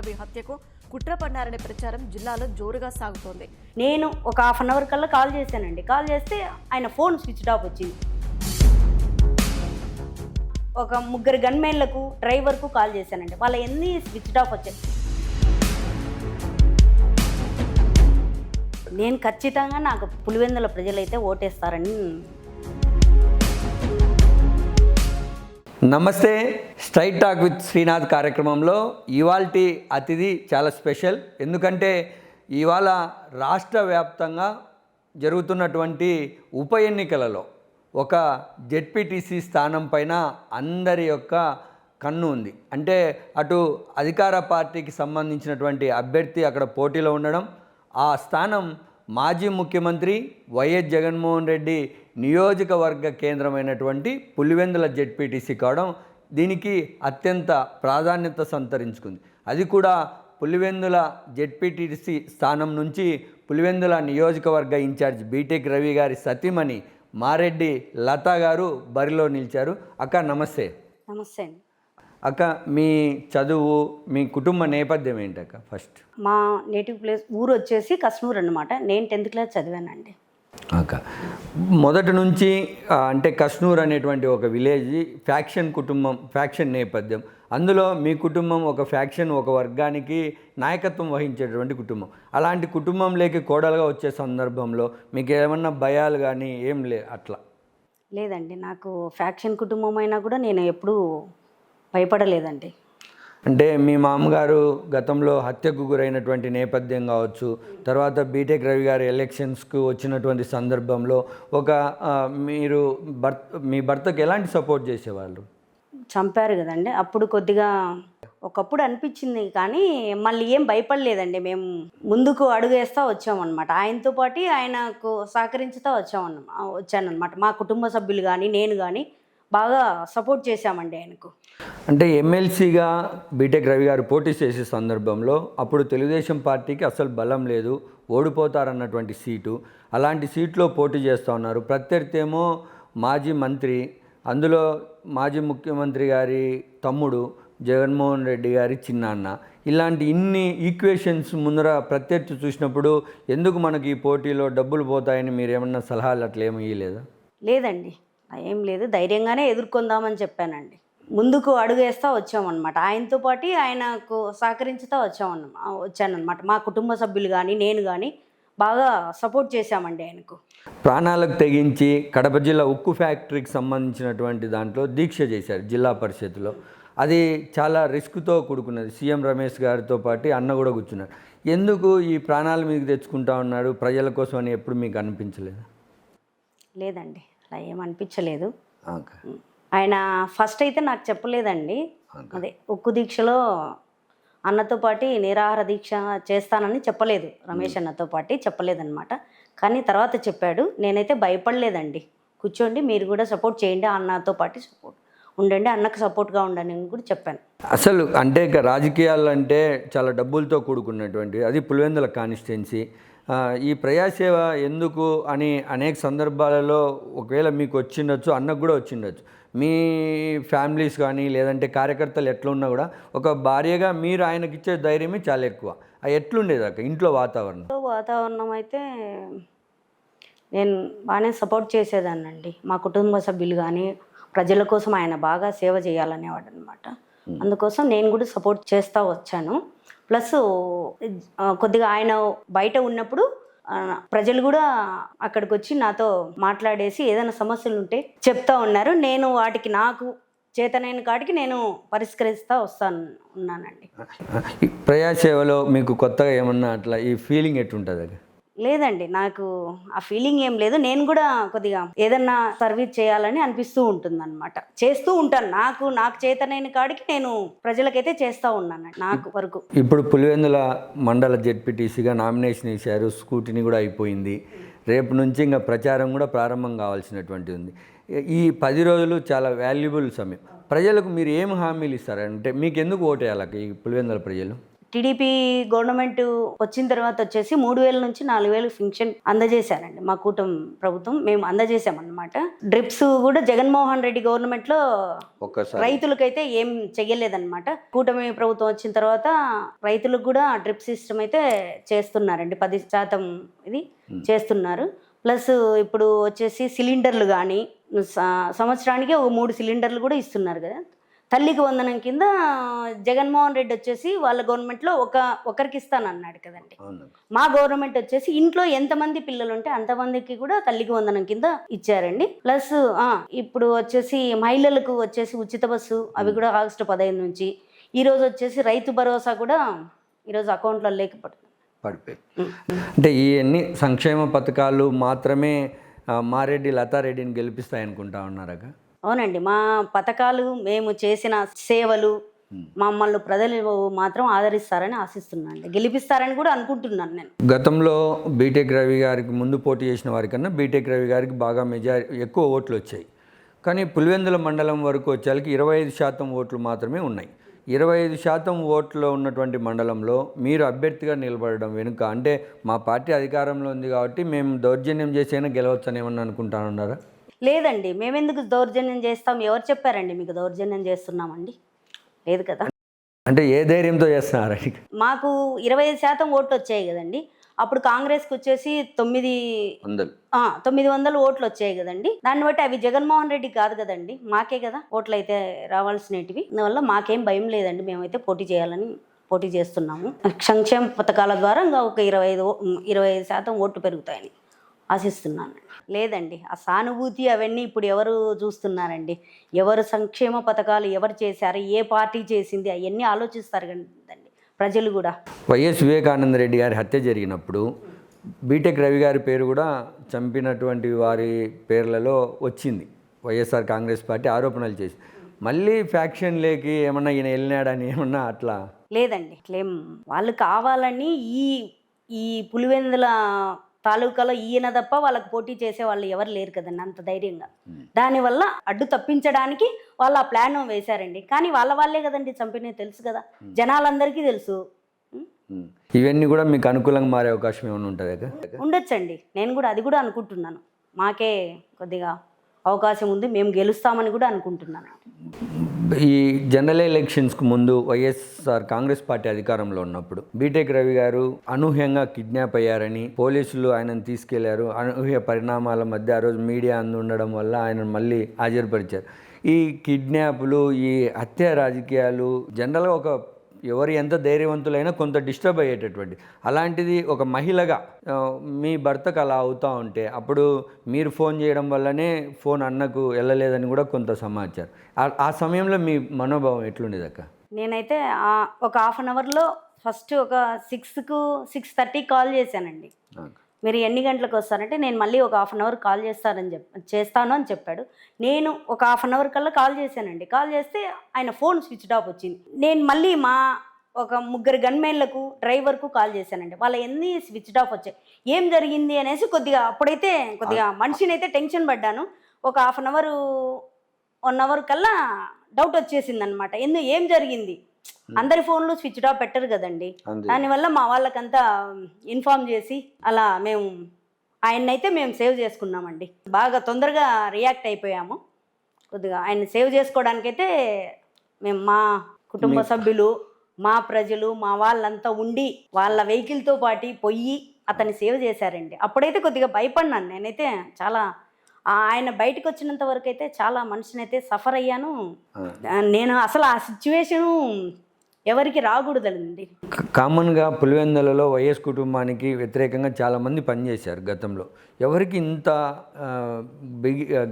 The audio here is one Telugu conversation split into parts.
బీటెక్ హత్యకు కుట్ర పన్నారనే ప్రచారం జిల్లాలో జోరుగా సాగుతోంది. నేను ఒక హాఫ్ అన్ అవర్ కల్లా కాల్ చేశానండి. కాల్ చేస్తే ఆయన ఫోన్ స్విచ్ ఆఫ్ వచ్చింది. ఒక ముగ్గురు గన్మెన్లకు డ్రైవర్కు కాల్ చేశానండి. వాళ్ళ ఎన్ని స్విచ్ ఆఫ్ వచ్చాయి. నేను ఖచ్చితంగా నాకు పులివెందుల ప్రజలైతే ఓటేస్తారని నమస్తే స్ట్రైట్ టాక్ విత్ శ్రీనాథ్ కార్యక్రమంలో ఇవాల్టి అతిథి చాలా స్పెషల్. ఎందుకంటే ఇవాళ రాష్ట్ర వ్యాప్తంగా జరుగుతున్నటువంటి ఉప ఎన్నికలలో ఒక జెడ్పీటీసీ స్థానం పైన అందరి యొక్క కన్ను ఉంది. అంటే అటు అధికార పార్టీకి సంబంధించినటువంటి అభ్యర్థి అక్కడ పోటీలో ఉండడం ఆ స్థానం మాజీ ముఖ్యమంత్రి వైఎస్ జగన్మోహన్ రెడ్డి నియోజకవర్గ కేంద్రమైనటువంటి పులివెందుల జెడ్పీటీసీ కావడం దీనికి అత్యంత ప్రాధాన్యత సంతరించుకుంది. అది కూడా పులివెందుల జెడ్పీటీసీ స్థానం నుంచి పులివెందుల నియోజకవర్గ ఇన్ఛార్జ్ బీటెక్ రవి గారి సతీమణి మారెడ్డి లతా గారు బరిలో నిలిచారు. అక్క నమస్తే. నమస్తే. అక్క మీ చదువు మీ కుటుంబ నేపథ్యం ఏంటక్క ఫస్ట్. మా నేటివ్ ప్లేస్ ఊరు వచ్చేసి కస్నూర్ అనమాట నేను టెన్త్ క్లాస్ చదివానండి. అక్క మొదటి నుంచి అంటే కష్నూర్ అనేటువంటి ఒక విలేజ్ ఫ్యాక్షన్ కుటుంబం ఫ్యాక్షన్ నేపథ్యం. అందులో మీ కుటుంబం ఒక ఫ్యాక్షన్ ఒక వర్గానికి నాయకత్వం వహించేటువంటి కుటుంబం. అలాంటి కుటుంబంలోకి కోడలుగా వచ్చే సందర్భంలో మీకు ఏమన్నా భయాలు కానీ ఏం లే అట్లా? లేదండి. నాకు ఫ్యాక్షన్ కుటుంబం అయినా కూడా నేను ఎప్పుడూ భయపడలేదండి. అంటే మీ మామగారు గతంలో హత్యకు గురైనటువంటి నేపథ్యం కావచ్చు తర్వాత బీటెక్ రవి గారు ఎలక్షన్స్కు వచ్చినటువంటి సందర్భంలో ఒక మీరు భర్త మీ భర్తకు ఎలాంటి సపోర్ట్ చేసేవాళ్ళు? చంపారు కదండి. అప్పుడు కొద్దిగా ఒకప్పుడు అనిపించింది కానీ మళ్ళీ ఏం భయపడలేదండి. మేము ముందుకు అడుగేస్తా వచ్చామన్నమాట. ఆయనతో పాటు ఆయనకు సహకరించుతా వచ్చామన్న వచ్చానమాట మా కుటుంబ సభ్యులు కానీ నేను కానీ బాగా సపోర్ట్ చేశామండి ఆయనకు. అంటే ఎమ్మెల్సీగా బీటెక్ రవి గారు పోటీ చేసే సందర్భంలో అప్పుడు తెలుగుదేశం పార్టీకి అసలు బలం లేదు ఓడిపోతారన్నటువంటి సీటు. అలాంటి సీట్లో పోటీ చేస్తూ ఉన్నారు. ప్రత్యర్థి ఏమో మాజీ మంత్రి అందులో మాజీ ముఖ్యమంత్రి గారి తమ్ముడు జగన్మోహన్ రెడ్డి గారి చిన్నాన్న. ఇలాంటి ఇన్ని ఈక్వేషన్స్ ముందర ప్రత్యర్థి చూసినప్పుడు ఎందుకు మనకి ఈ పోటీలో డబ్బులు పోతాయని మీరు ఏమన్నా సలహాలు అట్లా ఏమి ఇవ్వలేదా లేదండి. ఏం లేదు. ధైర్యంగానే ఎదుర్కొందామని చెప్పానండి. ముందుకు అడుగేస్తా వచ్చామన్నమాట. ఆయనతో పాటు ఆయనకు సహకరించుతా వచ్చామన్న వచ్చానన్నమాట. మా కుటుంబ సభ్యులు కానీ నేను కానీ బాగా సపోర్ట్ చేశామండి ఆయనకు. ప్రాణాలకు తెగించి కడప జిల్లా ఉక్కు ఫ్యాక్టరీకి సంబంధించినటువంటి దాంట్లో దీక్ష చేశారు జిల్లా పరిషత్లో అది చాలా రిస్క్తో కూడుకున్నది. సీఎం రమేష్ గారితో పాటు అన్న కూడా కూర్చున్నారు. ఎందుకు ఈ ప్రాణాలు మీకు తెచ్చుకుంటా ఉన్నాడు? ప్రజల కోసం అని ఎప్పుడు మీకు అనిపించలేదు? లేదండి. అలా ఏమనిపించలేదు ఆయన ఫస్ట్ అయితే నాకు చెప్పలేదండి. అదే ఉక్కు దీక్షలో అన్నతో పాటు నిరాహార దీక్ష చేస్తానని చెప్పలేదు. రమేష్ అన్నతో పాటు చెప్పలేదన్నమాట. కానీ తర్వాత చెప్పాడు. నేనైతే భయపడలేదండి. కూర్చోండి మీరు కూడా సపోర్ట్ చేయండి అన్నతో పాటు సపోర్ట్. ఉండండి అన్నకు సపోర్ట్గా ఉండండి అని కూడా చెప్పాను. అసలు అంటే ఇక రాజకీయాలు అంటే చాలా డబ్బులతో కూడుకున్నటువంటి అది పులివెందుల కాన్స్టిట్యున్సీ ఈ ప్రజాసేవ ఎందుకు అని అనేక సందర్భాలలో ఒకవేళ మీకు వచ్చిండొచ్చు అన్నకు కూడా వచ్చిండొచ్చు. మీ ఫ్యామిలీస్ కానీ లేదంటే కార్యకర్తలు ఎట్లున్నా కూడా ఒక భార్యగా మీరు ఆయనకి ఇచ్చే ధైర్యమే చాలా ఎక్కువ. అది ఎట్లుండేది అక్క ఇంట్లో వాతావరణం? వాతావరణం అయితే నేను బాగానే సపోర్ట్ చేసేదాన్నండి. మా కుటుంబ సభ్యులు కానీ ప్రజల కోసం ఆయన బాగా సేవ చేయాలనేవాడు అనమాట అందుకోసం నేను కూడా సపోర్ట్ చేస్తూ వచ్చాను. ప్లస్ కొద్దిగా ఆయన బయట ఉన్నప్పుడు ప్రజలు కూడా అక్కడికి వచ్చి నాతో మాట్లాడేసి ఏదైనా సమస్యలు ఉంటే చెప్తా ఉన్నారు. నేను వాటికి నాకు చేతనైన కాడికి నేను పరిష్కరిస్తూ వస్తాను ఉన్నానండి. ప్రజాసేవలో మీకు కొత్తగా ఏమన్నా అట్లా ఈ ఫీలింగ్ ఎట్లుంటుంది అది? లేదండి నాకు ఆ ఫీలింగ్ ఏం లేదు. నేను కూడా కొద్దిగా ఏదన్నా సర్వీస్ చేయాలని అనిపిస్తూ ఉంటుంది అనమాట చేస్తూ ఉంటాను. నాకు నాకు చేతనైన కాడికి నేను ప్రజలకైతే చేస్తూ ఉన్నాను నాకు వరకు. ఇప్పుడు పులివెందుల మండల జెడ్పీటీసీగా నామినేషన్ వేశారు. స్కూటీని కూడా అయిపోయింది. రేపు నుంచి ఇంకా ప్రచారం కూడా ప్రారంభం కావాల్సినటువంటి ఉంది. ఈ పది రోజులు చాలా వాల్యుబుల్ సమయం. ప్రజలకు మీరు ఏం హామీలు ఇస్తారంటే మీకు ఎందుకు ఓటేయాలి ఈ పులివెందుల ప్రజలు? టీడీపీ గవర్నమెంట్ వచ్చిన తర్వాత వచ్చేసి మూడు వేల నుంచి నాలుగు వేలు ఫింక్షన్ అందజేశారండి మా కూటమి ప్రభుత్వం. మేము అందజేసామన్నమాట డ్రిప్స్ కూడా జగన్మోహన్ రెడ్డి గవర్నమెంట్లో ఒక్కసారి. రైతులకైతే ఏం చెయ్యలేదన్నమాట. కూటమి ప్రభుత్వం వచ్చిన తర్వాత రైతులకు కూడా డ్రిప్ సిస్టమ్ అయితే చేస్తున్నారండి. పది శాతం ఇది చేస్తున్నారు. ప్లస్ ఇప్పుడు వచ్చేసి సిలిండర్లు కానీ సంవత్సరానికి ఒక మూడు సిలిండర్లు కూడా ఇస్తున్నారు కదా. తల్లికి వందనం కింద జగన్మోహన్ రెడ్డి వచ్చేసి వాళ్ళ గవర్నమెంట్లో ఒక ఒకరికి ఇస్తానన్నాడు కదండి. అవును. మా గవర్నమెంట్ వచ్చేసి ఇంట్లో ఎంతమంది పిల్లలు ఉంటే అంతమందికి కూడా తల్లికి వందనం కింద ఇచ్చారండి. ప్లస్ ఇప్పుడు వచ్చేసి మహిళలకు వచ్చేసి ఉచిత బస్సు అవి కూడా ఆగస్టు పదహైదు నుంచి. ఈరోజు వచ్చేసి రైతు భరోసా కూడా ఈరోజు అకౌంట్లో లేకపోతుంది పడిపోయి అంటే ఈ అన్ని సంక్షేమ పథకాలు మాత్రమే మారెడ్డి లతారెడ్డిని గెలిపిస్తాయి అనుకుంటా ఉన్నారక అవునండి. మా పథకాలు మేము చేసిన సేవలు మమ్మల్ని ప్రజలు మాత్రం ఆదరిస్తారని ఆశిస్తున్నాను గెలిపిస్తారని కూడా అనుకుంటున్నాను నేను. గతంలో బీటెక్ రవి గారికి ముందు పోటీ చేసిన వారికన్నా బీటెక్ రవి గారికి బాగా మెజారి ఎక్కువ ఓట్లు వచ్చాయి. కానీ పులివెందుల మండలం వరకు వచ్చేసరికి ఇరవై ఐదు శాతం ఓట్లు మాత్రమే ఉన్నాయి. ఇరవై ఐదు శాతం ఓట్లు ఉన్నటువంటి మండలంలో మీరు అభ్యర్థిగా నిలబడడం వెనుక అంటే మా పార్టీ అధికారంలో ఉంది కాబట్టి మేము దౌర్జన్యం చేసైనా గెలవచ్చని ఏమన్నా అనుకుంటానన్నారా? లేదండి మేమెందుకు దౌర్జన్యం చేస్తాం? ఎవరు చెప్పారండి మీకు దౌర్జన్యం చేస్తున్నామండి? లేదు కదా? అంటే ఏ ధైర్యంతో చేస్తున్నారు? మాకు ఇరవై ఐదు శాతం ఓట్లు వచ్చాయి కదండి. అప్పుడు కాంగ్రెస్కి వచ్చేసి తొమ్మిది తొమ్మిది వందలు ఓట్లు వచ్చాయి కదండి. దాన్ని బట్టి అవి జగన్మోహన్ రెడ్డి కాదు కదండి. మాకే కదా ఓట్లు అయితే రావాల్సినటివి. అందువల్ల మాకేం భయం లేదండి. మేమైతే పోటీ చేయాలని పోటీ చేస్తున్నాము. సంక్షేమ పథకాల ద్వారా ఇంకా ఒక ఇరవై ఐదు ఇరవై ఐదు శాతం ఓట్లు పెరుగుతాయని. ఆశిస్తున్నాను. లేదండి ఆ సానుభూతి అవన్నీ ఇప్పుడు ఎవరు చూస్తున్నారండి? ఎవరు సంక్షేమ పథకాలు ఎవరు చేశారు? ఏ పార్టీ చేసింది? అవన్నీ ఆలోచిస్తారు కదండి ప్రజలు కూడా. వైఎస్ వివేకానంద రెడ్డి గారి హత్య జరిగినప్పుడు బీటెక్ రవి గారి పేరు కూడా చంపినటువంటి వారి పేర్లలో వచ్చింది. వైఎస్ఆర్ కాంగ్రెస్ పార్టీ ఆరోపణలు చేసి. మళ్ళీ ఫ్యాక్షన్ లేకి ఏమన్నా ఈయన వెళ్ళినాడని ఏమన్నా అట్లా? లేదండి ఇట్లేం వాళ్ళు కావాలని ఈ ఈ పులివెందుల తాలూకాలో ఈయన తప్ప వాళ్ళకి పోటీ చేసే వాళ్ళు ఎవరు లేరు కదండి అంత ధైర్యంగా. దానివల్ల అడ్డు తప్పించడానికి వాళ్ళు ఆ ప్లాన్ వేశారండి. కానీ వాళ్ళ వాళ్ళే కదండి చంపినవి తెలుసు కదా. జనాలందరికీ తెలుసు. ఇవన్నీ కూడా మీకు అనుకూలంగా మారే అవకాశం ఏమైనా ఉంటుంది ఉండొచ్చండి. నేను కూడా అది కూడా అనుకుంటున్నాను. మాకే కొద్దిగా అవకాశం ఉంది మేము గెలుస్తామని కూడా అనుకుంటున్నాను. ఈ జనరల్ ఎలక్షన్స్కు ముందు వైఎస్ఆర్ కాంగ్రెస్ పార్టీ అధికారంలో ఉన్నప్పుడు బీటెక్ రవి గారు అనూహ్యంగా కిడ్నాప్ అయ్యారని పోలీసులు ఆయనను తీసుకెళ్ళారు. అనూహ్య పరిణామాల మధ్య ఆ రోజు మీడియా అందుండడం వల్ల ఆయన మళ్ళీ హాజరుపరిచారు. ఈ కిడ్నాప్లు ఈ హత్య రాజకీయాలు జనరల్గా ఒక ఎవరు ఎంత ధైర్యవంతులైనా కొంత డిస్టర్బ్ అయ్యేటటువంటి. అలాంటిది ఒక మహిళగా మీ భర్తకు అలా అవుతూ ఉంటే అప్పుడు మీరు ఫోన్ చేయడం వల్లనే ఫోన్ అన్నకు వెళ్ళలేదని కూడా కొంత సమాచారం. ఆ- సమయంలో మీ మనోభావం ఎట్లుండేది అక్క? నేనైతే ఒక హాఫ్ అన్ అవర్లో ఫస్ట్ ఒక సిక్స్కు సిక్స్ థర్టీకి కాల్ చేశానండి. మీరు ఎన్ని గంటలకు వస్తారంటే నేను మళ్ళీ ఒక హాఫ్ అన్ అవర్ కాల్ చేస్తానని చెప్ చేస్తాను అని చెప్పాడు. నేను ఒక హాఫ్ అన్ అవర్ కల్లా కాల్ చేశానండి. కాల్ చేస్తే ఆయన ఫోన్ స్విచ్ ఆఫ్ వచ్చింది. నేను మళ్ళీ మా ఒక ముగ్గురు గన్మెన్లకు డ్రైవర్కు కాల్ చేశానండి. వాళ్ళ ఎన్ని స్విచ్ ఆఫ్ వచ్చాయి. ఏం జరిగింది అనేసి కొద్దిగా అప్పుడైతే కొద్దిగా మనిషిని అయితే టెన్షన్ పడ్డాను. ఒక half an hour one hour కల్లా డౌట్ వచ్చేసింది అనమాట ఎందు ఏం జరిగింది? అందరి ఫోన్లు స్విచ్ ఆఫ్ పెట్టరు కదండి. దానివల్ల మా వాళ్ళకంతా ఇన్ఫామ్ చేసి అలా మేము ఆయన్నైతే మేము సేవ్ చేసుకున్నామండి. బాగా తొందరగా రియాక్ట్ అయిపోయాము. కొద్దిగా ఆయన సేవ్ చేసుకోవడానికైతే మేము మా కుటుంబ సభ్యులు మా ప్రజలు మా వాళ్ళంతా ఉండి వాళ్ళ వెహికల్తో పాటు పొయ్యి అతన్ని సేవ్ చేశారండి. అప్పుడైతే కొద్దిగా భయపడినాను నేనైతే చాలా ఆయన బయటకు వచ్చినంత వరకు అయితే చాలా మనిషినైతే సఫర్ అయ్యాను. నేను అసలు ఆ సిచ్యువేషను ఎవరికి రాకూడదండి. కామన్గా పులివెందులలో వైఎస్ కుటుంబానికి వ్యతిరేకంగా చాలామంది పనిచేశారు గతంలో. ఎవరికి ఇంత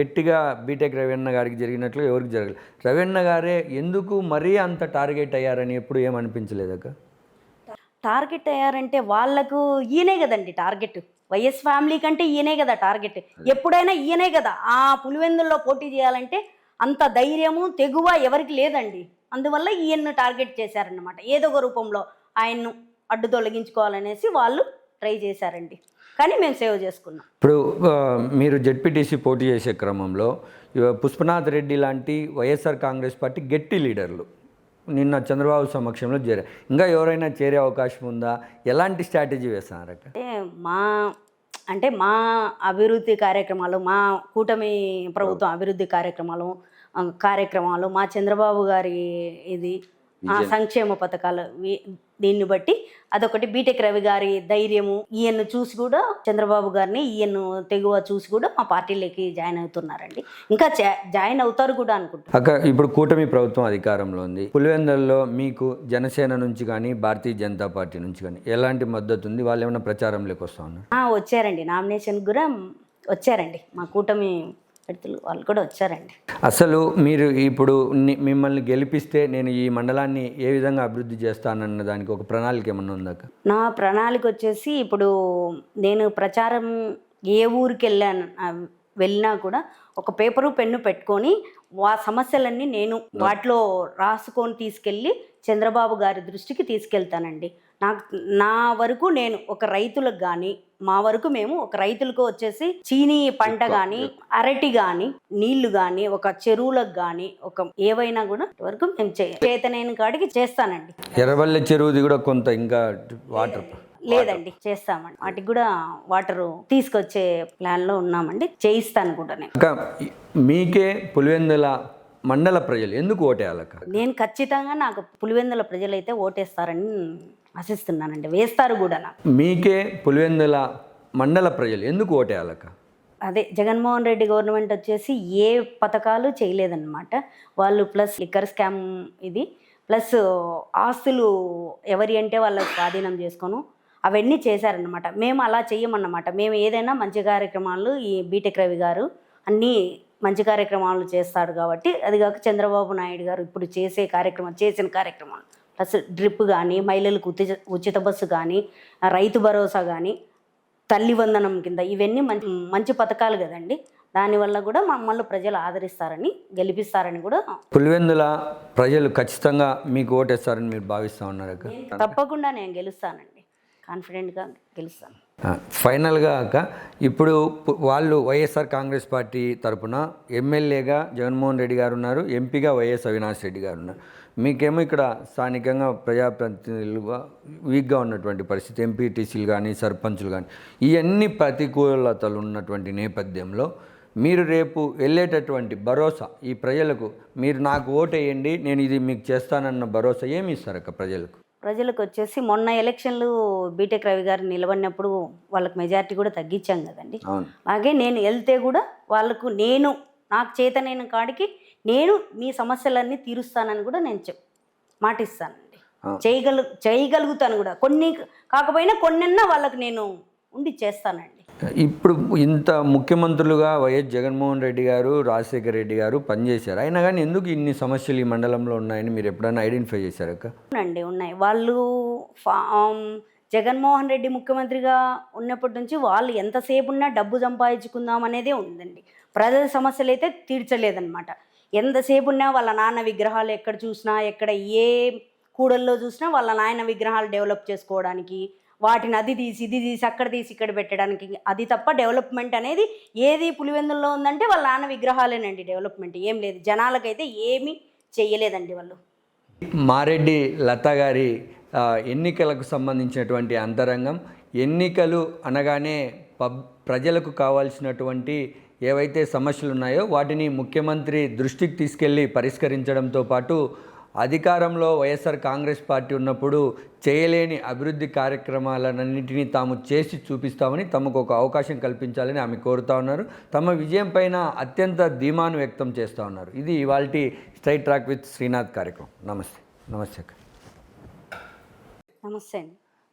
గట్టిగా బీటెక్ రవీణ గారికి జరిగినట్లు ఎవరికి జరగలేదు రవీణ గారే ఎందుకు మరీ అంత టార్గెట్ అయ్యారని ఎప్పుడు ఏమనిపించలేదక్క? టార్గెట్ అయ్యారంటే వాళ్ళకు ఈయనే కదండి టార్గెట్. వైఎస్ ఫ్యామిలీ కంటే ఈయనే కదా టార్గెట్. ఎప్పుడైనా ఈయనే కదా ఆ పులివెందుల్లో పోటీ చేయాలంటే అంత ధైర్యము తెగువ ఎవరికి లేదండి. అందువల్ల ఈయన్ను టార్గెట్ చేశారన్నమాట. ఏదో ఒక రూపంలో ఆయన్ను అడ్డు తొలగించుకోవాలనేసి వాళ్ళు ట్రై చేశారండి. కానీ మేము సేవ్ చేసుకున్నాం. ఇప్పుడు మీరు జెడ్పీటీసీ పోటీ చేసే క్రమంలో పుష్పనాథ్ రెడ్డి లాంటి వైఎస్ఆర్ కాంగ్రెస్ పార్టీ గట్టి లీడర్లు నిన్న చంద్రబాబు సమక్షంలో చేరా ఇంకా ఎవరైనా చేరే అవకాశం ఉందా? ఎలాంటి స్ట్రాటజీ వేస్తున్నారు అంటే మా అంటే మా అభివృద్ధి కార్యక్రమాలు మా కూటమి ప్రభుత్వం అభివృద్ధి కార్యక్రమాలు కార్యక్రమాలు మా చంద్రబాబు గారి ఇది సంక్షేమ పథకాలు దీన్ని బట్టి అదొకటి. బీటెక్ రవి గారి ధైర్యము ఈయన్ను చూసి కూడా చంద్రబాబు గారిని ఈయన్ను తెగువ చూసి కూడా మా పార్టీలోకి జాయిన్ అవుతున్నారండి. ఇంకా జాయిన్ అవుతారు కూడా అనుకుంటున్నాను. అక్క ఇప్పుడు కూటమి ప్రభుత్వం అధికారంలో ఉంది. పులివెందులలో మీకు జనసేన నుంచి కానీ భారతీయ జనతా పార్టీ నుంచి కానీ ఎలాంటి మద్దతు ఉంది? వాళ్ళు ఏమైనా ప్రచారంలోకి వస్తా ఉన్నారు వచ్చారండి. నామినేషన్ కూడా వచ్చారండి. మా కూటమి వ్యక్తులు వాళ్ళు కూడా వచ్చారండి. అసలు మీరు ఇప్పుడు మిమ్మల్ని గెలిపిస్తే నేను ఈ మండలాన్ని ఏ విధంగా అభివృద్ధి చేస్తానన్న దానికి ఒక ప్రణాళిక ఏమన్నా ఉందాక నా ప్రణాళిక వచ్చేసి ఇప్పుడు నేను ప్రచారం ఏ ఊరికి వెళ్ళాను వెళ్ళినా కూడా ఒక పేపరు పెన్ను పెట్టుకొని ఆ సమస్యలన్నీ నేను వాటిలో రాసుకొని తీసుకెళ్ళి చంద్రబాబు గారి దృష్టికి తీసుకెళ్తానండి. నాకు నా వరకు నేను ఒక రైతులకు కానీ మా వరకు మేము ఒక రైతులకు వచ్చేసి చీనీ పంట కానీ అరటి కానీ నీళ్ళు కానీ ఒక చెరువులకు కానీ ఒక ఏవైనా కూడా వరకు మేము చేతనైన కాడికి చేస్తానండి. ఎర్రవల్లి చెరువుది కూడా కొంత ఇంకా వాటర్ లేదండి చేస్తామండి. వాటికి కూడా వాటర్ తీసుకొచ్చే ప్లాన్లో ఉన్నామండి. చేయిస్తాను కూడా నేను. మీకే పులివెందుల మండల ప్రజలు ఎందుకు ఓటేయాలక్క? నేను ఖచ్చితంగా నాకు పులివెందుల ప్రజలైతే ఓటేస్తారని ఆశిస్తున్నానండి. వేస్తారు కూడా నాకు. మీకే పులివెందుల మండల ప్రజలు ఎందుకు ఓటేయాలక్క? అదే జగన్మోహన్ రెడ్డి గవర్నమెంట్ వచ్చేసి ఏ పథకాలు చేయలేదన్నమాట. వాళ్ళు ప్లస్ లిక్కర్ స్కామ్ ఇది ప్లస్ ఆస్తులు ఎవరి అంటే వాళ్ళకి స్వాధీనం చేసుకోను. అవన్నీ చేశారన్నమాట. మేము అలా చెయ్యమన్నమాట. మేము ఏదైనా మంచి కార్యక్రమాలు ఈ బీటెక్ రవి గారు అన్నీ మంచి కార్యక్రమాలు చేస్తాడు కాబట్టి అది కాక చంద్రబాబు నాయుడు గారు ఇప్పుడు చేసే కార్యక్రమం చేసిన కార్యక్రమాలు. ప్లస్ డ్రిప్ కానీ మహిళలకు ఉచిత ఉచిత బస్సు కానీ రైతు భరోసా కానీ తల్లి వందనం కింద ఇవన్నీ మంచి మంచి పథకాలు కదండి. దానివల్ల కూడా మమ్మల్ని ప్రజలు ఆదరిస్తారని గెలిపిస్తారని కూడా పులివెందుల ప్రజలు ఖచ్చితంగా మీకు ఓటేస్తారని మీరు భావిస్తూ ఉన్నారక్క తప్పకుండా నేను గెలుస్తానండి. కాన్ఫిడెంట్గా గెలుస్తాను. ఫైనల్గా అక్క ఇప్పుడు వాళ్ళు వైఎస్ఆర్ కాంగ్రెస్ పార్టీ తరపున ఎమ్మెల్యేగా జగన్మోహన్ రెడ్డి గారు ఉన్నారు ఎంపీగా వైఎస్ అవినాష్ రెడ్డి గారు ఉన్నారు. మీకేమో ఇక్కడ స్థానికంగా ప్రజాప్రతినిధులుగా వీక్గా ఉన్నటువంటి పరిస్థితి ఎంపీటీసీలు కానీ సర్పంచులు కానీ ఇవన్నీ ప్రతికూలతలు ఉన్నటువంటి నేపథ్యంలో మీరు రేపు వెళ్ళేటటువంటి భరోసా ఈ ప్రజలకు మీరు నాకు ఓటేయండి నేను ఇది మీకు చేస్తానన్న భరోసా ఏమి ఇస్తారక్క ప్రజలకు? ప్రజలకు వచ్చేసి మొన్న ఎలక్షన్లు బీటెక్ రవి గారు నిలబడినప్పుడు వాళ్ళకి మెజారిటీ కూడా తగ్గించాం కదండి. అలాగే నేను వెళ్తే కూడా వాళ్ళకు నేను నాకు చేతనైన కాడికి నేను మీ సమస్యలన్నీ తీరుస్తానని కూడా నేను చెప్ మాటిస్తానండి. చేయగలు చేయగలుగుతాను కూడా. కొన్ని కాకపోయినా కొన్నన్నా వాళ్ళకి నేను ఉండి చేస్తానండి. ఇప్పుడు ఇంత ముఖ్యమంత్రులుగా వైఎస్ జగన్మోహన్ రెడ్డి గారు రాజశేఖర రెడ్డి గారు పనిచేశారు. అయినా కానీ ఎందుకు ఇన్ని సమస్యలు ఈ మండలంలో ఉన్నాయని మీరు ఎప్పుడైనా ఐడెంటిఫై చేశారక్క అవునండి ఉన్నాయి. వాళ్ళు జగన్మోహన్ రెడ్డి ముఖ్యమంత్రిగా ఉన్నప్పటి నుంచి వాళ్ళు ఎంతసేపు ఉన్నా డబ్బు సంపాదించుకుందాం అనేదే ఉందండి. ప్రజల సమస్యలు అయితే తీర్చలేదన్నమాట. ఎంతసేపు ఉన్నా వాళ్ళ నాన్న విగ్రహాలు ఎక్కడ చూసినా ఎక్కడ ఏ కూడల్లో చూసినా వాళ్ళ నాయన విగ్రహాలు డెవలప్ చేసుకోవడానికి వాటిని అది తీసి ఇది తీసి అక్కడ తీసి ఇక్కడ పెట్టడానికి అది తప్ప డెవలప్మెంట్ అనేది ఏది పులివెందుల్లో ఉందంటే వాళ్ళ నాన్న విగ్రహాలేనండి డెవలప్మెంట్. ఏం లేదు. జనాలకైతే ఏమీ చెయ్యలేదండి వాళ్ళు. మారెడ్డి లత గారి ఎన్నికలకు సంబంధించినటువంటి అంతరంగం ఎన్నికలు అనగానే పబ్ ప్రజలకు కావాల్సినటువంటి ఏవైతే సమస్యలు ఉన్నాయో వాటిని ముఖ్యమంత్రి దృష్టికి తీసుకెళ్ళి పరిష్కరించడంతో పాటు అధికారంలో వైఎస్ఆర్ కాంగ్రెస్ పార్టీ ఉన్నప్పుడు చేయలేని అభివృద్ధి కార్యక్రమాలన్నింటినీ తాము చేసి చూపిస్తామని తమకు ఒక అవకాశం కల్పించాలని ఆమె కోరుతా ఉన్నారు. తమ విజయం పైన అత్యంత ధీమాను వ్యక్తం చేస్తూ ఉన్నారు. ఇది ఇవాళ స్ట్రైట్ ట్రాక్ విత్ శ్రీనాథ్ కార్యక్రమం. నమస్తే. నమస్తే నమస్తే అండి.